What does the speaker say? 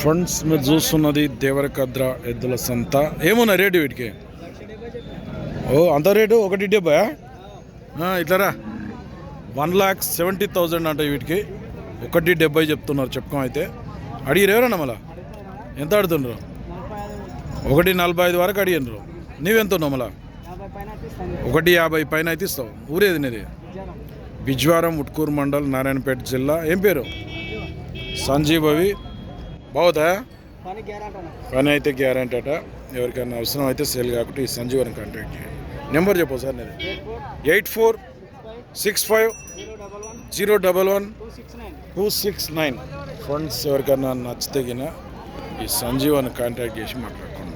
Friends మీరు చూస్తున్నది దేవరకద్ర ఎద్దుల సంత. ఏమున్నా రేటు వీటికి? ఓ అంత రేటు? ఒకటి డెబ్బై ఇట్లారా వన్ ల్యాక్ సెవెంటీ థౌజండ్ అంటే వీటికి. ఒకటి డెబ్బై చెప్తున్నారు చెప్పుకోం అయితే. అడిగి రేవరన్నా మళ్ళా? ఎంత ఆడుతుండ్రు ఒకటి నలభై ఐదు వరకు అడిగినరు నీవెంత ఉన్నావు మళ్ళా? ఒకటి యాభై పైన అయితే ఇస్తావు. ఊరేది నీది బిజ్వారం ఉట్కూరు మండల్ నారాయణపేట జిల్లా. ఏం పేరు? సంజీవవి. బాగుతా పని అయితే గ్యారంటీ అట. ఎవరికైనా అవసరం అయితే సేల్ కాకుండా ఈ సంజీవని కాంటాక్ట్ చేయండి. నెంబర్ చెప్పు సార్ నేను. Eight four six five zero double one two six nine. Friends ఎవరికైనా నచ్చితే గిన ఈ సంజీవని కాంటాక్ట్ చేసి మాట్లాడుకోండి